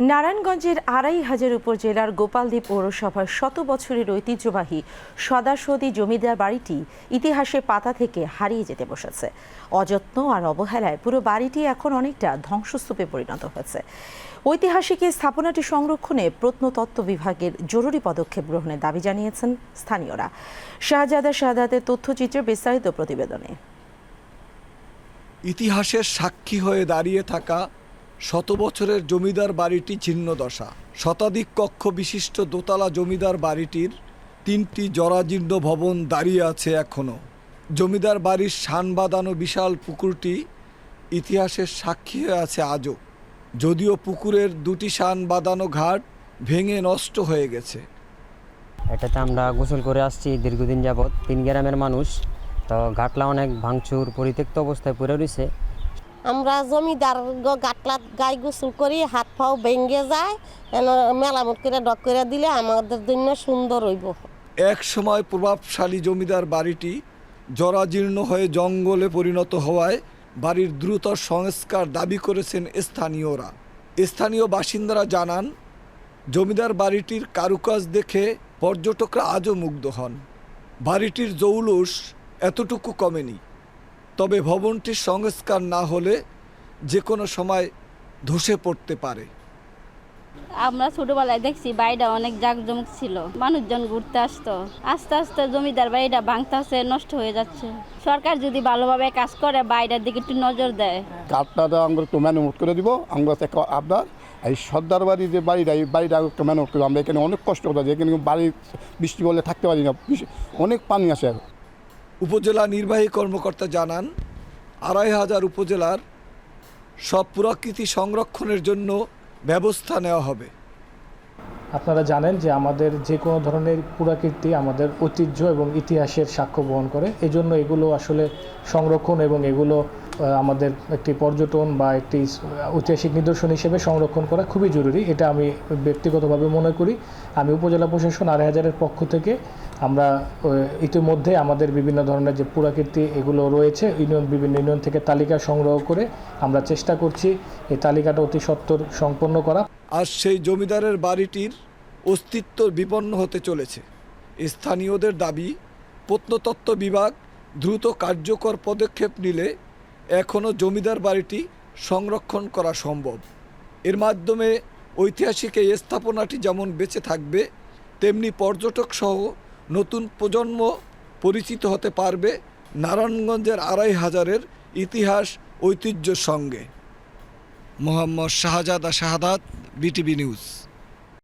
নারায়ণগঞ্জের আড়াই হাজার উপজেলার গোপালদ্বীপ পৌরসভার শত বছরের ঐতিহ্যবাহী সদাসদি জমিদার বাড়িটি ইতিহাসের পাতা থেকে হারিয়ে যেতে বসেছে। অযত্ন আর অবহেলায় পুরো বাড়িটি এখন অনেকটা ধ্বংসস্তূপে পরিণত হয়েছে। ঐতিহাসিক এই স্থাপনাটি সংরক্ষণে প্রত্নতত্ত্ব বিভাগের জরুরি পদক্ষেপ গ্রহণের দাবি জানিয়েছেন স্থানীয়রা। শাহজাদা শাহাদাতের তথ্যচিত্রের বিস্তারিত প্রতিবেদনে। ইতিহাসের সাক্ষী হয়ে দাঁড়িয়ে থাকা শত বছরের জমিদার বাড়িটি ছিন্ন দশা শতাধিক কক্ষ বিশিষ্ট দোতলা জমিদার বাড়িটির তিনটি জরাজীর্ণ ভবন দাঁড়িয়ে আছে এখনও। জমিদার বাড়ির শান বাঁধানো বিশাল পুকুরটি ইতিহাসের সাক্ষী হয়ে আছে আজও। যদিও পুকুরের দুটি শান বাঁধানো ঘাট ভেঙে নষ্ট হয়ে গেছে। এটাতে আমরা গোসল করে আসছি দীর্ঘদিন যাবৎ। তিন গ্রামের মানুষ। তো ঘাটলা অনেক ভাঙচুর, পরিত্যক্ত অবস্থায় পড়ে রয়েছে। আমরা জমিদার গাটলাত গাই গোসল করি, হাত পাও ভেঙে যায় মেলামত করে ডক করে দিলে আমাদের জন্য সুন্দর হইব। এক সময় প্রভাবশালী জমিদার বাড়িটি জরাজীর্ণ হয়ে জঙ্গলে পরিণত হওয়ায় বাড়ির দ্রুত সংস্কার দাবি করেছেন স্থানীয়রা। স্থানীয় বাসিন্দারা জানান, জমিদার বাড়িটির কারুকাজ দেখে পর্যটকরা আজও মুগ্ধ হন। বাড়িটির জৌলুস এতটুকু কমেনি। তবে ভবনটির সংস্কার না হলে যে কোনো সময় ধসে পড়তে পারে। আমরা ছোটবেলায় দেখছি বাড়িটা অনেক জাঁকজমক ছিল। মানুষজন ঘুরতে আসতো। আস্তে আস্তে জমিদার বাড়িটা ভাঙতেছে নষ্ট হয়ে যাচ্ছে। সরকার যদি ভালোভাবে কাজ করে বাইরের দিকে একটু নজর দেয়। কাঠটা তো আমরা একটু মেরামত করে দিব আমরা একটা আপনার এই সর্দার বাড়ি যে বাড়িটা এই বাড়িটা একটু মেরামত করব আমরা এখানে অনেক কষ্ট করতে এখানে বাড়ি বৃষ্টি বলে থাকতে পারি না। অনেক পানি আসে উপজেলা নির্বাহী কর্মকর্তা জানান, আড়াই হাজার উপজেলার সব পুরাকৃতি সংরক্ষণের জন্য ব্যবস্থা নেওয়া হবে। আপনারা জানেন যে আমাদের যে কোনো ধরনের পুরাকীর্তি আমাদের ঐতিহ্য এবং ইতিহাসের সাক্ষ্য বহন করে। এজন্য এগুলো আসলে সংরক্ষণ এবং এগুলো আমাদের একটি পর্যটন বা একটি ঐতিহাসিক নিদর্শন হিসেবে সংরক্ষণ করা খুবই জরুরি। এটা আমি ব্যক্তিগতভাবে মনে করি। আমি উপজেলা প্রশাসন আড়াই হাজারের পক্ষ থেকে আমরা ইতিমধ্যে আমাদের বিভিন্ন ধরনের যে পুরাকীর্তি এগুলো রয়েছে, ইউনিয়ন, বিভিন্ন ইউনিয়ন থেকে তালিকা সংগ্রহ করে আমরা চেষ্টা করছি এই তালিকাটা অতি সত্বর সম্পন্ন করা। আর সেই জমিদারের বাড়িটির অস্তিত্ব বিপন্ন হতে চলেছে। স্থানীয়দের দাবি, প্রত্নতত্ত্ব বিভাগ দ্রুত কার্যকর পদক্ষেপ নিলে এখনও জমিদার বাড়িটি সংরক্ষণ করা সম্ভব। এর মাধ্যমে ঐতিহাসিক এই স্থাপনাটি যেমন বেঁচে থাকবে, তেমনি পর্যটক সহ নতুন প্রজন্ম পরিচিত হতে পারবে নারায়ণগঞ্জের আড়াই হাজারের ইতিহাস ঐতিহ্যের সঙ্গে। Mohammad Shahzada Shahadat, BTV news.